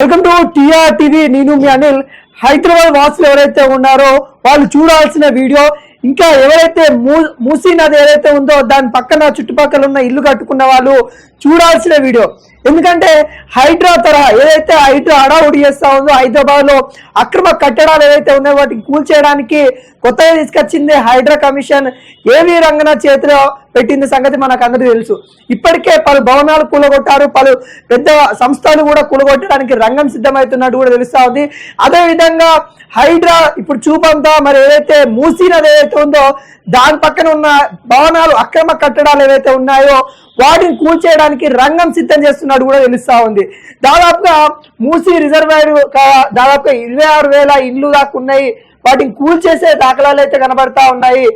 Welcome to TR TV నేను మీ అనిల్. హైదరాబాద్ వాసులు ఎవరైతే ఉన్నారో వాళ్ళు చూడాల్సిన వీడియో ఇంకా ఎవరైతే మూ- మూసీ నది ఏదైతే ఉందో దాని పక్కన చుట్టుపక్కల ఉన్న ఇల్లు కట్టుకున్న వాళ్ళు చూడాల్సిన వీడియో. ఎందుకంటే హైడ్రా తరహా ఏదైతే హైడ్రా హడావుడి చేస్తా ఉందో హైదరాబాద్లో అక్రమ కట్టడాలు ఏవైతే ఉన్నాయో వాటిని కూల్చేయడానికి కొత్తగా తీసుకొచ్చింది హైడ్రా కమిషన్ ఏవి రంగన చేతిలో పెట్టింది సంగతి మనకు అందరికీ తెలుసు. ఇప్పటికే పలు భవనాలు కూలగొట్టారు పలు పెద్ద సంస్థలు కూడా కూలగొట్టడానికి రంగం సిద్ధమవుతున్నట్టు కూడా తెలుస్తా ఉంది. అదే విధంగా హైడ్రా ఇప్పుడు చూపంతా మరి ఏదైతే మూసినది ఏదైతే ఉందో దాని పక్కన ఉన్న భవనాలు అక్రమ కట్టడాలు ఏవైతే ఉన్నాయో వాటిని కూల్చేయడానికి రంగం సిద్ధం చేస్తున్నట్టు కూడా తెలుస్తా ఉంది. దాదాపుగా మూసీ రిజర్వాయర్ దాదాపుగా ఇరవై ఆరు వేల ఇండ్లు దాకా ఉన్నాయి. వాటిని కూల్చేసే దాఖలాలు అయితే కనబడతా ఉన్నాయి.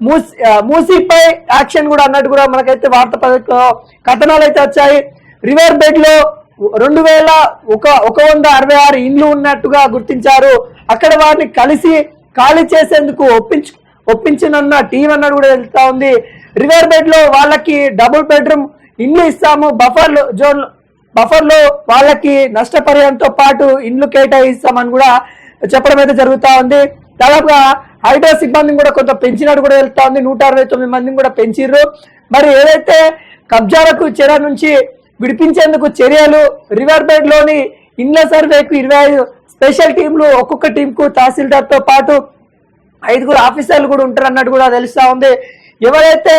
మూసీ మూసీపై యాక్షన్ కూడా అన్నట్టు కూడా మనకైతే వార్త పత్రికలో కథనాలు అయితే వచ్చాయి. రివర్ బెడ్లో రెండు వేల ఒక ఒక వంద అరవై ఆరు ఇండ్లు ఉన్నట్టుగా గుర్తించారు. అక్కడ వారిని కలిసి ఖాళీ చేసేందుకు ఒప్పించు ఒప్పించనున్న టీం అన్నట్టు కూడా తెలుస్తా ఉంది. రివర్ బెడ్లో వాళ్ళకి డబుల్ బెడ్రూమ్ ఇండ్లు ఇస్తాము బఫర్ జోన్ బఫర్లో వాళ్ళకి నష్టపరిహారంతో పాటు ఇండ్లు కేటాయిస్తామని కూడా చెప్పడం అయితే జరుగుతూ ఉంది. దాదాపుగా హైడ్రా సిబ్బందిని కూడా కొంత పెంచినట్టు కూడా వెళ్తా ఉంది. నూట అరవై తొమ్మిది మందిని కూడా పెంచిర్రు. మరి ఏదైతే కబ్జాలకు చెర నుంచి విడిపించేందుకు చర్యలు రివర్ బెడ్లోని ఇండ్ల సర్వేకు ఇరవై ఐదు స్పెషల్ టీంలు ఒక్కొక్క టీంకు తహసీల్దార్తో పాటు ఐదుగురు ఆఫీసర్లు కూడా ఉంటారు అన్నట్టు కూడా తెలుస్తా ఉంది. ఎవరైతే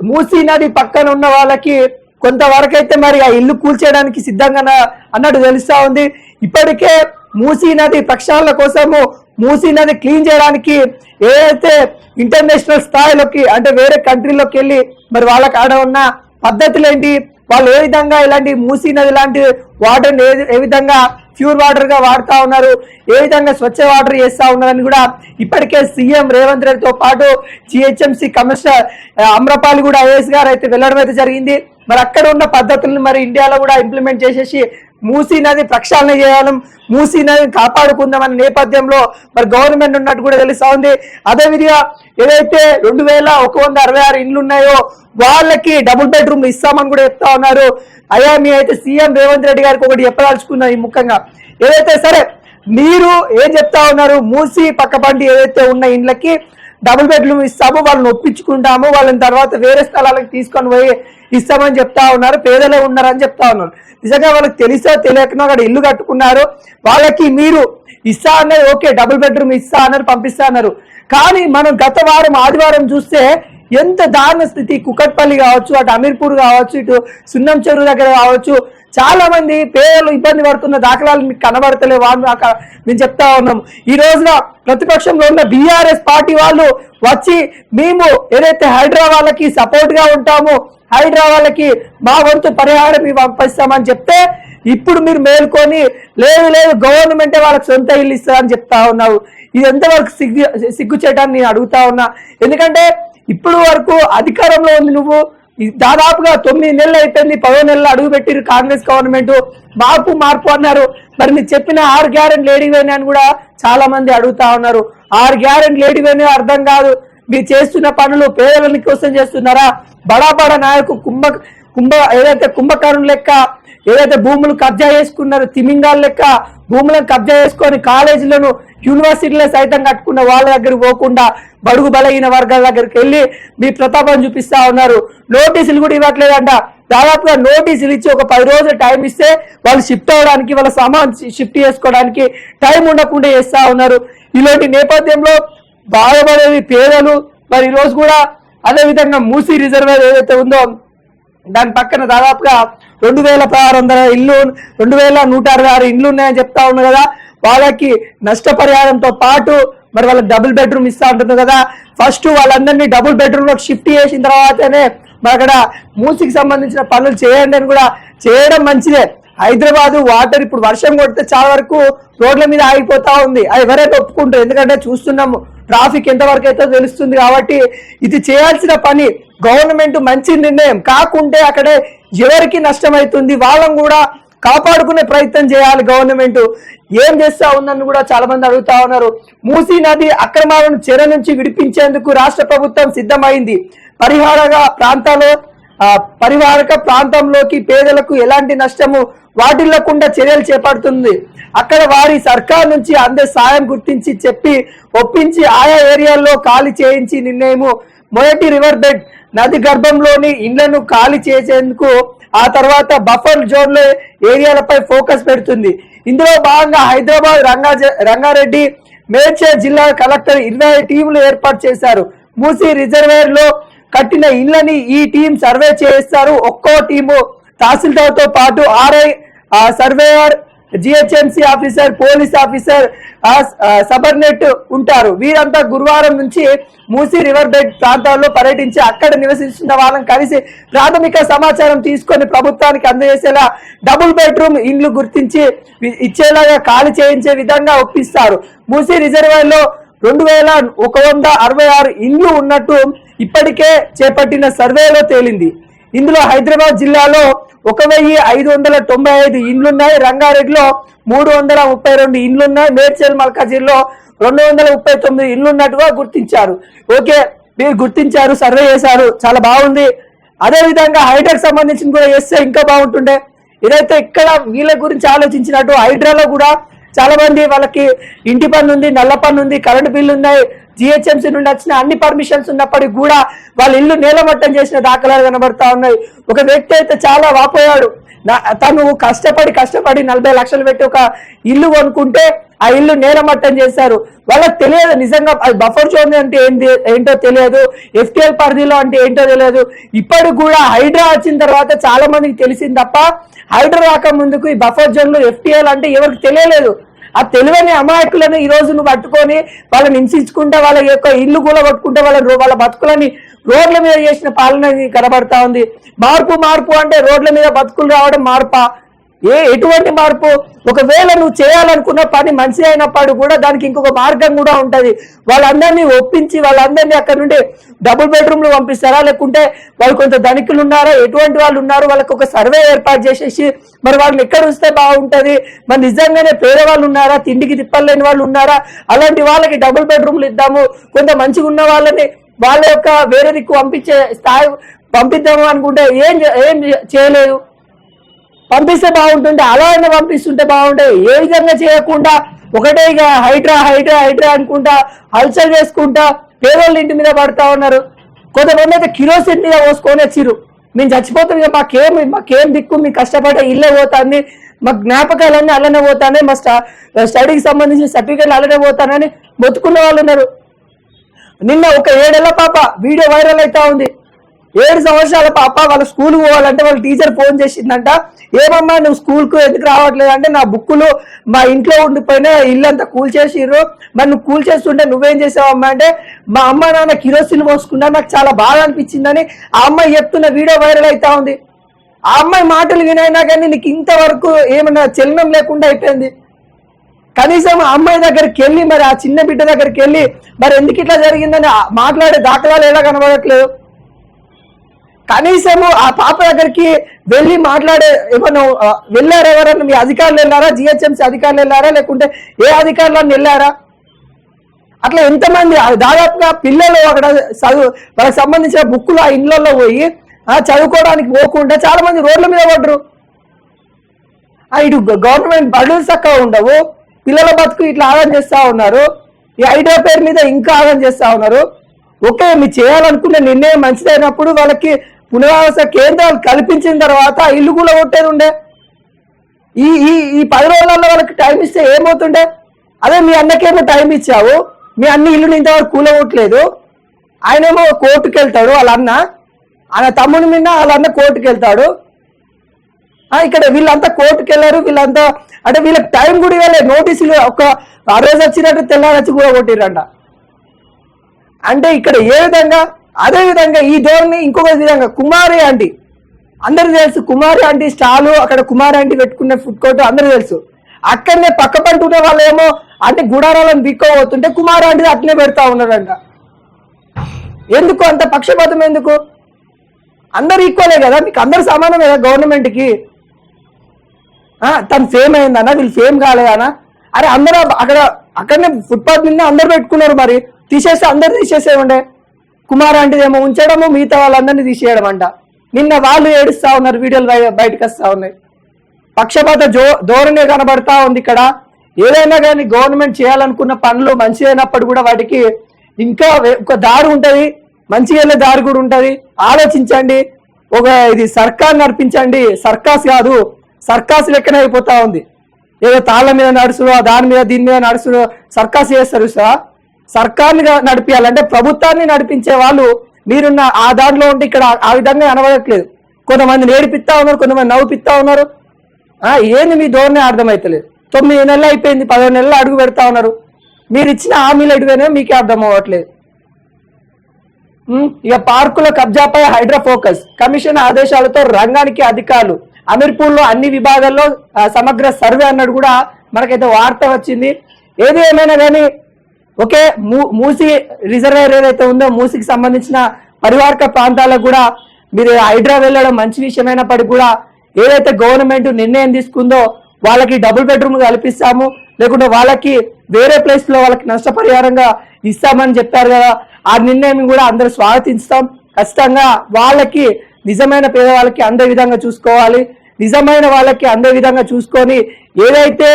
మూసీ నది పక్కన ఉన్న వాళ్ళకి కొంతవరకు అయితే మరి ఆ ఇల్లు కూల్చేయడానికి సిద్ధంగా అన్నట్టు తెలుస్తా ఉంది. ఇప్పటికే మూసీ నది ప్రక్షాళన కోసము మూసీ నది క్లీన్ చేయడానికి ఏదైతే ఇంటర్నేషనల్ స్థాయిలోకి అంటే వేరే కంట్రీలోకి వెళ్ళి మరి వాళ్ళకి ఆడ ఉన్న పద్ధతులు ఏంటి వాళ్ళు ఏ విధంగా ఇలాంటి మూసీ నది లాంటి వాటర్ ఏ విధంగా ప్యూర్ వాటర్గా వాడుతా ఉన్నారు. ఏ విధంగా స్వచ్ఛ వాటర్ చేస్తా ఉన్నారని కూడా ఇప్పటికే సీఎం రేవంత్ రెడ్డితో పాటు జిహెచ్ఎంసీ కమిషనర్ అమ్రపాల్ అమ్రపాలి కూడా ఐఏఎస్ గారు అయితే వెళ్ళడం అయితే జరిగింది. మరి అక్కడ ఉన్న పద్ధతులను మరి ఇండియాలో కూడా ఇంప్లిమెంట్ చేసేసి మూసీ నది ప్రక్షాళన చేయాలి మూసీ నదిని కాపాడుకుందామనే నేపథ్యంలో మరి గవర్నమెంట్ ఉన్నట్టు కూడా తెలుస్తా ఉంది అదే విధంగా ఏదైతే రెండు వేల ఒక వంద అరవై ఆరు ఇండ్లు ఉన్నాయో వాళ్ళకి డబుల్ బెడ్రూమ్ ఇస్తామని కూడా చెప్తా ఉన్నారు. అయ్యా మీ అయితే సీఎం రేవంత్ రెడ్డి గారికి ఒకటి చెప్పదలుచుకున్నా ఈ ముఖ్యంగా. ఏదైతే సరే మీరు ఏం చెప్తా ఉన్నారు? మూసి పక్కబండి ఏదైతే ఉన్న ఇండ్లకి డబుల్ బెడ్రూమ్ ఇస్తాము వాళ్ళని ఒప్పించుకుంటాము వాళ్ళని తర్వాత వేరే స్థలాలకు తీసుకొని పోయి ఇస్తామని చెప్తా ఉన్నారు పేదలే ఉన్నారని చెప్తా ఉన్నారు. నిజంగా వాళ్ళకి తెలిసో తెలియకనో అక్కడ ఇల్లు కట్టుకున్నారు. వాళ్ళకి మీరు ఇస్తా అన్నది ఓకే డబుల్ బెడ్రూమ్ ఇస్తా అన్నారు పంపిస్తా అన్నారు. కానీ మనం గత వారం ఆదివారం చూస్తే ఎంత దారుణ స్థితి. కుకట్పల్లి కావచ్చు అటు అమీర్పూర్ కావచ్చు ఇటు సున్నం చెరువు దగ్గర కావచ్చు చాలా మంది పేదలు ఇబ్బంది పడుతున్న దాఖలాలు మీకు కనబడతలేవు వాళ్ళు నేను మేము చెప్తా ఉన్నాం. ఈ రోజున ప్రతిపక్షంలో ఉన్న బీఆర్ఎస్ పార్టీ వాళ్ళు వచ్చి మేము ఏదైతే హైడ్రా వాళ్ళకి సపోర్ట్గా ఉంటాము హైడ్రా వాళ్ళకి మా వంతు పరిహారం పంపిస్తామని చెప్తే ఇప్పుడు మీరు మేల్కొని లేదు లేదు గవర్నమెంటే వాళ్ళకి సొంత ఇల్లు ఇస్తారని చెప్తా ఉన్నావు ఇది ఎంతవరకు సిగ్గు సిగ్గు చేయడానికి నేను అడుగుతా ఉన్నా. ఎందుకంటే ఇప్పుడు వరకు అధికారంలో ఉంది నువ్వు. దాదాపుగా తొమ్మిది నెలలు అయిపోయింది పదో నెలలు అడుగు పెట్టిరు కాంగ్రెస్ గవర్నమెంట్. మార్పు మార్పు అన్నారు. మరి మీరు చెప్పిన ఆరు గ్యారెంట్ లేడీ అని కూడా చాలా మంది అడుగుతా ఉన్నారు. ఆరు గ్యారెంట్ లేడివేనే అర్థం కాదు. మీరు చేస్తున్న పనులు పేదలని కోసం చేస్తున్నారా? బడా బడా నాయకు కుంభ కుంభ ఏదైతే కుంభకర్ణుల లెక్క ఏదైతే భూములు కబ్జా చేసుకున్నారు తిమింగాల లెక్క భూములను కబ్జా చేసుకొని కాలేజీలను యూనివర్సిటీలను సైతం కట్టుకున్న వాళ్ళ దగ్గరికి పోకుండా బడుగు బలహీన వర్గాల దగ్గరికి వెళ్ళి మీ ప్రతాపం చూపిస్తా ఉన్నారు. నోటీసులు కూడా ఇవ్వట్లేదంట. దాదాపుగా నోటీసులు ఇచ్చి ఒక పది రోజులు టైం ఇస్తే వాళ్ళు షిఫ్ట్ అవ్వడానికి వాళ్ళ సామాన్ షిఫ్ట్ చేసుకోవడానికి టైం ఉండకుండా చేస్తా ఉన్నారు. ఇలాంటి నేపథ్యంలో బాధపడేది పేదలు. మరి ఈరోజు రోజు కూడా అదే విధంగా మూసీ రిజర్వేర్ ఏదైతే ఉందో దాని పక్కన దాదాపుగా రెండు వేల పదహారు వందల ఇల్లు రెండు వేల నూట అరవై ఆరు ఇండ్లు ఉన్నాయని చెప్తా ఉన్నారు కదా. వాళ్ళకి నష్టపరిహారంతో పాటు మరి వాళ్ళకి డబుల్ బెడ్రూమ్ ఇస్తా ఉంటుంది కదా. ఫస్ట్ వాళ్ళందరినీ డబుల్ బెడ్రూమ్లో షిఫ్ట్ చేసిన తర్వాతనే మరి అక్కడ మూసికి సంబంధించిన పనులు చేయండి అని కూడా చేయడం మంచిదే. హైదరాబాద్ వాటర్ ఇప్పుడు వర్షం కొడితే చాలా వరకు రోడ్ల మీద ఆగిపోతా ఉంది. అది ఎవరైనా ఒప్పుకుంటారు. ఎందుకంటే చూస్తున్నాము ట్రాఫిక్ ఎంతవరకు అయితే తెలుస్తుంది కాబట్టి ఇది చేయాల్సిన పని. గవర్నమెంట్ మంచి నిర్ణయం. కాకుంటే అక్కడే ఎవరికి నష్టమవుతుంది వాళ్ళం కూడా కాపాడుకునే ప్రయత్నం చేయాలి గవర్నమెంట్. ఏం చేస్తా ఉందని కూడా చాలా మంది అడుగుతా ఉన్నారు. మూసీ నది అక్రమాలను చెర నుంచి విడిపించేందుకు రాష్ట్ర ప్రభుత్వం సిద్ధమైంది. పరిహారగా ప్రాంతాల్లో పరివారక ప్రాంతంలోకి పేదలకు ఎలాంటి నష్టము వాటిల్లకుండా చర్యలు చేపడుతుంది. అక్కడ వారి సర్కార్ నుంచి అందే సాయం గుర్తించి చెప్పి ఒప్పించి ఆయా ఏరియాల్లో ఖాళీ చేయించి నిర్ణయము. మొదటి రివర్ బెడ్ నది గర్భంలోని ఇండ్లను ఖాళీ చేసేందుకు ఆ తర్వాత బఫర్ జోన్ల ఏరియాలపై ఫోకస్ పెడుతుంది. ఇందులో భాగంగా హైదరాబాద్ రంగా రంగారెడ్డి మేడ్చల్ జిల్లా కలెక్టర్ ఇరవై టీములు ఏర్పాటు చేశారు. మూసీ రిజర్వేర్లో కట్టిన ఇళ్ళని ఈ టీం సర్వే చేస్తారు. ఒక్కో టీము తహసీల్దార్తో పాటు RI surveyor GHMC officer police officer సబర్నెట్ ఉంటారు. వీరంతా గురువారం నుంచి మూసీ రివర్ బెడ్ ప్రాంతాల్లో పర్యటించి అక్కడ నివసిస్తున్న వాళ్ళని కలిసి ప్రాథమిక సమాచారం తీసుకొని ప్రభుత్వానికి అందజేసేలా డబుల్ బెడ్రూమ్ ఇండ్లు గుర్తించి ఇచ్చేలాగా ఖాళీ చేయించే విధంగా ఒప్పిస్తారు. మూసీ రిజర్వాయర్లో రెండు వేల ఒక వంద అరవై ఆరు ఇండ్లు ఉన్నట్టు ఇప్పటికే చేపట్టిన సర్వేలో తేలింది. ఇందులో హైదరాబాద్ జిల్లాలో ఒక వెయ్యి ఐదు వందల తొంభై ఐదు ఇండ్లున్నాయి. రంగారెడ్డిలో మూడు వందల ముప్పై రెండు ఇండ్లున్నాయి. మేడ్చల్ మల్కాజీలో రెండు వందల ముప్పై తొమ్మిది ఇండ్లున్నట్టుగా గుర్తించారు. ఓకే మీరు గుర్తించారు సర్వే చేశారు. చాలా బాగుంది. అదే విధంగా సంబంధించిన కూడా చేస్తే ఇంకా బాగుంటుండే. ఇదైతే ఇక్కడ వీళ్ళ గురించి ఆలోచించినట్టు హైడ్రాలో కూడా చాలా మంది వాళ్ళకి ఇంటి పన్ను ఉంది నల్ల పన్ను ఉంది కరెంటు బిల్లు ఉన్నాయి జిహెచ్ఎంసీ నుండి వచ్చిన అన్ని పర్మిషన్స్ ఉన్నప్పటికీ కూడా వాళ్ళ ఇల్లు నేలమట్టం చేసిన దాఖలాలు కనబడతా ఉన్నాయి. ఒక వ్యక్తి అయితే చాలా వాపోయాడు. తను కష్టపడి కష్టపడి నలభై లక్షలు పెట్టి ఒక ఇల్లు కొనుక్కుంటే ఆ ఇల్లు నేలమట్టం చేశారు. వాళ్ళకి తెలియదు నిజంగా అది బఫర్ జోన్ అంటే ఏంటి ఏంటో తెలియదు. ఎఫ్టీఎల్ పరిధిలో అంటే ఏంటో తెలియదు. ఇప్పటికి కూడా హైడ్రా వచ్చిన తర్వాత చాలా మందికి తెలిసింది తప్ప హైడ్రా రాక ముందుకు ఈ బఫర్ జోన్లో అంటే ఎవరికి తెలియలేదు. ఆ తెలివని అమాయకులను ఈ రోజు నువ్వు పట్టుకొని వాళ్ళని హింసించుకుంటే వాళ్ళ యొక్క ఇల్లు కూడా పట్టుకుంటే వాళ్ళ వాళ్ళ బతుకులని రోడ్ల మీద చేసిన పాలన కనబడతా ఉంది. మార్పు మార్పు అంటే రోడ్ల మీద బతుకులు రావడం మార్పా? ఏ ఎటువంటి మార్పు? ఒకవేళ నువ్వు చేయాలనుకున్న పని మంచి అయినప్పుడు కూడా దానికి ఇంకొక మార్గం కూడా ఉంటది. వాళ్ళందరినీ ఒప్పించి వాళ్ళందరినీ అక్కడ నుండి డబుల్ బెడ్రూమ్లో పంపిస్తారా? లేకుంటే వాళ్ళు కొంత ధనికులు ఉన్నారా ఎటువంటి వాళ్ళు ఉన్నారు? వాళ్ళకి ఒక సర్వే ఏర్పాటు చేసేసి మరి వాళ్ళని ఎక్కడ వస్తే బాగుంటది? మరి నిజంగానే పేదవాళ్ళు ఉన్నారా? తిండికి తిప్పలేని వాళ్ళు ఉన్నారా? అలాంటి వాళ్ళకి డబుల్ బెడ్రూమ్లు ఇద్దాము. కొంత మంచిగా ఉన్న వాళ్ళని వాళ్ళ యొక్క వేరే దిక్కు పంపించే స్థాయి పంపిద్దాము అనుకుంటే ఏం ఏం చేయలేదు. పంపిస్తే బాగుంటుండే అలా అయినా పంపిస్తుంటే బాగుంటుంది ఏ విధంగా చేయకుండా ఒకటే ఇక హైడ్రా హైడ్రా హైడ్రా అనుకుంటా హల్చల్ చేసుకుంటా పేదోళ్ళ ఇంటి మీద పడతా ఉన్నారు. కొంతమంది అయితే కిరోసిన్ మీద పోసుకొని వచ్చిర్రు. మేము చచ్చిపోతాం ఇక మాకేం మాకేం దిక్కు మీ కష్టపడే ఇల్లే పోతుంది మా జ్ఞాపకాలన్నీ అలానే పోతానే మా స్టా- స్టడీకి సంబంధించిన సర్టిఫికేట్లు అలానే పోతానని మొత్తుకున్న వాళ్ళు ఉన్నారు. నిన్న ఒక ఏడేళ్ళ పాప వీడియో వైరల్ అవుతా ఉంది. ఏడు సంవత్సరాల పాప వాళ్ళ స్కూల్ పోవాలంటే వాళ్ళ టీచర్ ఫోన్ చేసిందంట. ఏమమ్మా నువ్వు స్కూల్కు ఎందుకు రావట్లేదు? అంటే నా బుక్కులు మా ఇంట్లో ఉండిపోయినా ఇల్లు అంతా కూల్ చేసిర్రు. మరి నువ్వు కూల్ చేస్తుంటే నువ్వేం చేసావమ్మా అంటే మా అమ్మ నాన్న కిరోసిన్ పోసుకున్నా నాకు చాలా బాధ అనిపించిందని ఆ అమ్మాయి చెప్తున్న వీడియో వైరల్ అవుతా ఉంది. ఆ అమ్మాయి మాటలు వినైనా కానీ నీకు ఇంతవరకు ఏమన్నా చలనం లేకుండా అయిపోయింది. కనీసం ఆ అమ్మాయి దగ్గరికి వెళ్ళి మరి ఆ చిన్న బిడ్డ దగ్గరికి వెళ్ళి మరి ఎందుకు ఇట్లా జరిగిందని మాట్లాడే దాఖలాలు ఎలా కనబడట్లేదు? కనీసము ఆ పాప దగ్గరికి వెళ్ళి మాట్లాడే ఏమన్నా వెళ్ళారా ఎవరన్నా? మీ అధికారులు వెళ్ళారా? జిహెచ్ఎంసీ అధికారులు వెళ్ళారా? లేకుంటే ఏ అధికారులను వెళ్ళారా? అట్లా ఎంతమంది దాదాపుగా పిల్లలు అక్కడ చదువు వాళ్ళకి సంబంధించిన బుక్కులు ఆ ఇళ్ళలో పోయి ఆ చదువుకోవడానికి పోకుండా చాలా మంది రోడ్ల మీద పడ్డరు. ఆ ఇటు గవర్నమెంట్ బడులు చక్కగా ఉండవు. పిల్లల బతుకు ఇట్లా ఆదం చేస్తా ఉన్నారు. ఈ ఐడియా పేరు మీద ఇంకా ఆదం చేస్తా ఉన్నారు. ఓకే మీరు చేయాలనుకునే నిర్ణయం మంచిదైనప్పుడు వాళ్ళకి పునరావాస కేంద్రాలు కల్పించిన తర్వాత ఇల్లు కూడా కొట్టేది ఉండే. ఈ ఈ ఈ పది రోజులలో వాళ్ళకి టైం ఇస్తే ఏమవుతుండే? అదే మీ అన్నకేమో టైం ఇచ్చావు మీ అన్ని ఇల్లుని ఇంతవరకు కూలగొట్టలేదు. ఆయనేమో కోర్టుకు వెళ్తాడు వాళ్ళ అన్న. ఆయన తమ్ముని మీద వాళ్ళ అన్న కోర్టుకు వెళ్తాడు ఇక్కడ వీళ్ళంతా కోర్టుకు వెళ్ళారు వీళ్ళంతా అంటే వీళ్ళకి టైం కూడా ఇవ్వలేదు నోటీసులు ఒక ఆ రోజు వచ్చినట్టు తెల్లారచ్చి కూడా కొట్టిరంట. అంటే ఇక్కడ ఏ విధంగా అదే విధంగా ఈ దేవుడిని ఇంకొక విధంగా కుమారి ఆంటీ. అందరూ తెలుసు కుమారి ఆంటీ స్టాలు అక్కడ కుమారి ఆంటీ పెట్టుకున్న ఫుడ్ కోర్ట్ అందరూ తెలుసు. అక్కడనే పక్క పంటున్న వాళ్ళు ఏమో అంటే గుడారాలను బిక్కోబోతుంటే కుమారి ఆంటీ అట్లనే పెడతా ఉన్నారంట ఎందుకు? అంత పక్షపాతం ఎందుకు? అందరు ఈక్వలే కదా? మీకు అందరు సమానమే కదా గవర్నమెంట్కి? తను ఫేమ్ అయిందనా వీళ్ళు ఫేమ్ కాలేదనా అరే అందరూ అక్కడ అక్కడనే ఫుట్పాత్ మీద అందరు పెట్టుకున్నారు మరి. తీసేస్తే అందరు తీసేసేయండే. కుమార్ అంటే ఏమో ఉంచడము మిగతా వాళ్ళందరినీ తీసేయడం అంట. నిన్న వాళ్ళు ఏడుస్తా ఉన్నారు వీడియోలు బయటకు వస్తా ఉన్నాయి. పక్షపాత జో ధోరణే కనబడతా ఉంది ఇక్కడ. ఏదైనా కానీ గవర్నమెంట్ చేయాలనుకున్న పనులు మంచి అయినప్పుడు కూడా వాటికి ఇంకా ఒక దారి ఉంటుంది. మంచి వెళ్ళే దారి కూడా ఉంటుంది. ఆలోచించండి. ఒక ఇది సర్కార్ నడిపించండి. సర్కాస్ కాదు సర్కాస్ లెక్కన అయిపోతా ఉంది. ఏదో తాళ్ళ మీద నడుచుడు దాని మీద దీని మీద నడుచుడు సర్కాస్ చేస్తారు సార్. సర్కార్ని నడిపించాలంటే ప్రభుత్వాన్ని నడిపించే వాళ్ళు మీరున్న ఆ దాంట్లో ఉంటే ఇక్కడ ఆ- విధంగా కనబడట్లేదు. కొంతమంది నేడిపిస్తా ఉన్నారు కొంతమంది నవ్వుపిస్తా ఉన్నారు. ఏంది మీ ధోరణి అర్థమవుతలేదు తొమ్మిది నెలలు అయిపోయింది పదిహేను నెలలు అడుగు పెడతా ఉన్నారు. మీరు ఇచ్చిన హామీలు ఎటువైనా మీకే అర్థం అవ్వట్లేదు. ఇక పార్కుల కబ్జాపై హైడ్రా ఫోకస్. కమిషన్ ఆదేశాలతో రంగానికి అధికారులు. అమీర్పూర్లో అన్ని విభాగాల్లో సమగ్ర సర్వే అన్నట్టు కూడా మనకైతే వార్త వచ్చింది. ఏది ఏమైనా కానీ ఒకే మూ- మూసి రిజర్వేర్ ఏదైతే ఉందో మూసికి సంబంధించిన పరివారక ప్రాంతాలకు కూడా మీరు హైడ్రా వెళ్ళడం మంచి విషయమైనప్పటికీ కూడా ఏదైతే గవర్నమెంట్ నిర్ణయం తీసుకుందో వాళ్ళకి డబుల్ బెడ్రూమ్ కల్పిస్తాము. లేకుంటే వాళ్ళకి వేరే ప్లేస్లో వాళ్ళకి నష్టపరిహారంగా ఇస్తామని చెప్పారు కదా ఆ నిర్ణయం కూడా అందరూ స్వాగతిస్తాం. ఖచ్చితంగా వాళ్ళకి నిజమైన పేదవాళ్ళకి అందే విధంగా చూసుకోవాలి. నిజమైన వాళ్ళకి అందే విధంగా చూసుకొని ఏదైతే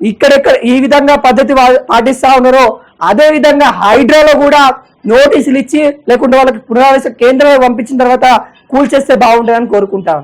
ఇక్కడెక్కడ ఈ విధంగా పద్ధతి వా- పాటిస్తా ఉన్నారో అదే విధంగా హైడ్రాలో కూడా నోటీసులు ఇచ్చి లేకుంటే వాళ్ళకి పునరావాస కేంద్రాలు పంపించిన తర్వాత కూల్చేస్తే బాగుంటుందని కోరుకుంటా